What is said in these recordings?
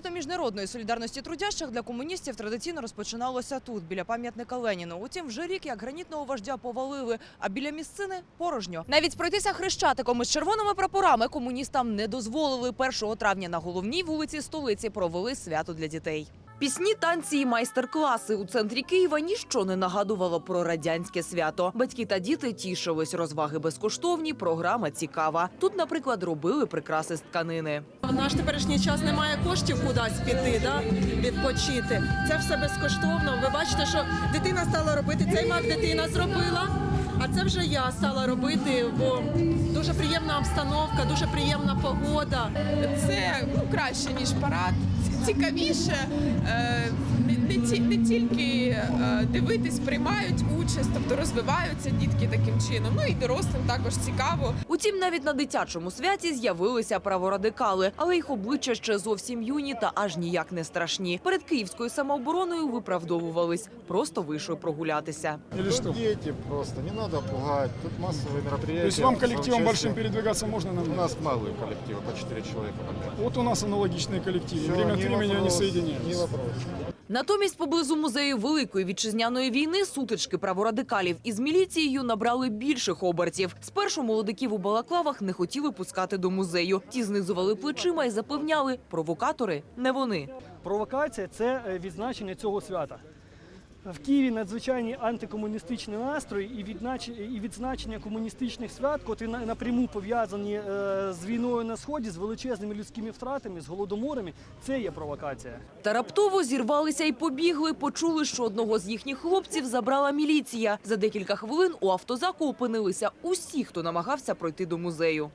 Свято міжнародної солідарності трудящих для комуністів традиційно розпочиналося тут, біля пам'ятника Леніну. Утім, вже рік як гранітного вождя повалили, а біля місцини порожньо. Навіть пройтися хрещатиком із червоними прапорами комуністам не дозволили. 1 травня на головній вулиці столиці провели свято для дітей. Пісні, танці і майстер-класи у центрі Києва ніщо не нагадувало про радянське свято. Батьки та діти тішились, розваги безкоштовні, програма цікава. Тут, наприклад, робили прикраси з тканини. В наш теперішній час немає коштів кудись піти, да? відпочити. Це все безкоштовно. Ви бачите, що дитина стала робити цей мак, дитина зробила. А це вже я стала робити, бо обстановка, дуже приємна погода. це ну, краще ніж парад, цікавіше. Е, не, не, не тільки дивитись, приймають участь, тобто розвиваються дітки таким чином. Ну і дорослим також цікаво. Утім, навіть на дитячому святі з'явилися праворадикали, але їх обличчя ще зовсім юні та аж ніяк не страшні. Перед київською самообороною виправдовувались, просто вийшли прогулятися. Или Тут что? дети просто, не надо пугать. Тут массовые мероприятия. То есть вам с коллективом участием- большим передвигаться можно на У нас малые коллективы, по 4 человека подряд. Вот у нас аналогичные коллективы. Всё, Время от не времени они вопрос, Не соединяются. вопрос. Натомість поблизу музею Великої вітчизняної війни сутички праворадикалів із міліцією набрали більших обертів. Спершу молодиків у балаклавах не хотіли пускати до музею. Ті знизували плечима і запевняли, провокатори не вони. Провокація це е, відзначення цього свята. В Києві надзвичайні антикомуністичні настрої і, віднач- і відзначення комуністичних свят, котрі напряму пов'язані е, з війною на сході, з величезними людськими втратами, з голодоморами. Це є провокація. Та раптово зірвалися і побігли. Почули, що одного з їхніх хлопців забрала міліція. За декілька хвилин у автозаку опинилися усі, хто намагався пройти до музею.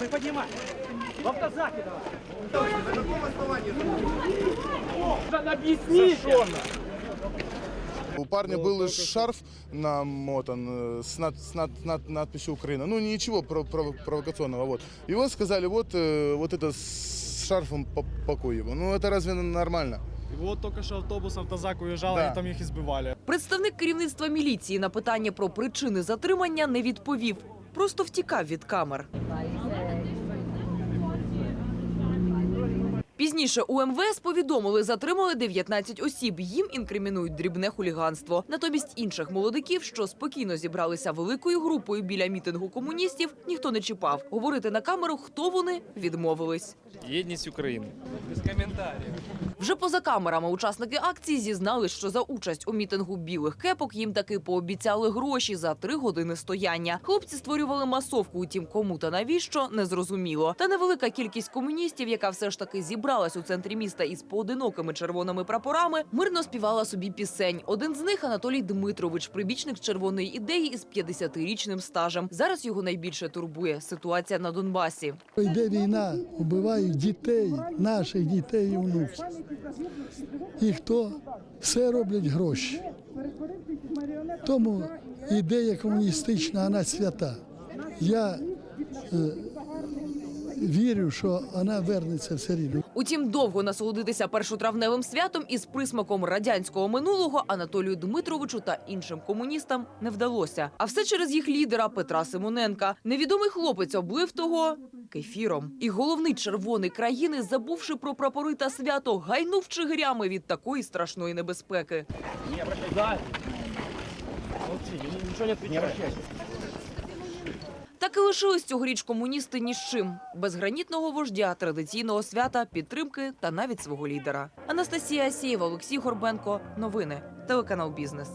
Ви піднімайте! В автозакі давай! У парня был шарф намотан э, с, над- с над- над- надписью Украина. Ну, ничего про- про- провокационного. Вот. И вот сказали, вот, э, вот это с шарфом по- покой его. Ну, это разве нормально? И вот только что автобус автозак уезжал, Да. и там их избивали. Представник керівництва міліції на питання про причини затримання не відповів. Просто втікав від камер. Пізніше у МВС повідомили, затримали 19 осіб. Їм інкримінують дрібне хуліганство. Натомість інших молодиків, що спокійно зібралися великою групою біля мітингу комуністів, ніхто не чіпав. Говорити на камеру, хто вони, відмовились. Єдність України. Вже поза камерами учасники акції зізнали, що за участь у мітингу білих кепок їм таки пообіцяли гроші за три години стояння. Хлопці створювали масовку, утім кому та навіщо не зрозуміло. Та невелика кількість комуністів, яка все ж таки зібралась у центрі міста із поодинокими червоними прапорами, мирно співала собі пісень. Один з них Анатолій Дмитрович, прибічник червоної ідеї із 50-річним стажем. Зараз його найбільше турбує ситуація на Донбасі. Йде війна, вбивають дітей, наших дітей і внуків. І хто? Все роблять гроші. Тому ідея комуністична, вона свята. Я е, вірю, що вона вернеться все рівно. Утім, довго насолодитися першотравневим святом із присмаком радянського минулого Анатолію Дмитровичу та іншим комуністам не вдалося. А все через їх лідера Петра Симоненка. Невідомий хлопець облив того кефіром. І головний червоний країни, забувши про прапори та свято, гайнув чигирями від такої страшної небезпеки. Так і лишились цьогоріч комуністи ні з чим. Без гранітного вождя, традиційного свята, підтримки та навіть свого лідера. Анастасія Асєєва, Олексій Горбенко. Новини. Телеканал Бізнес.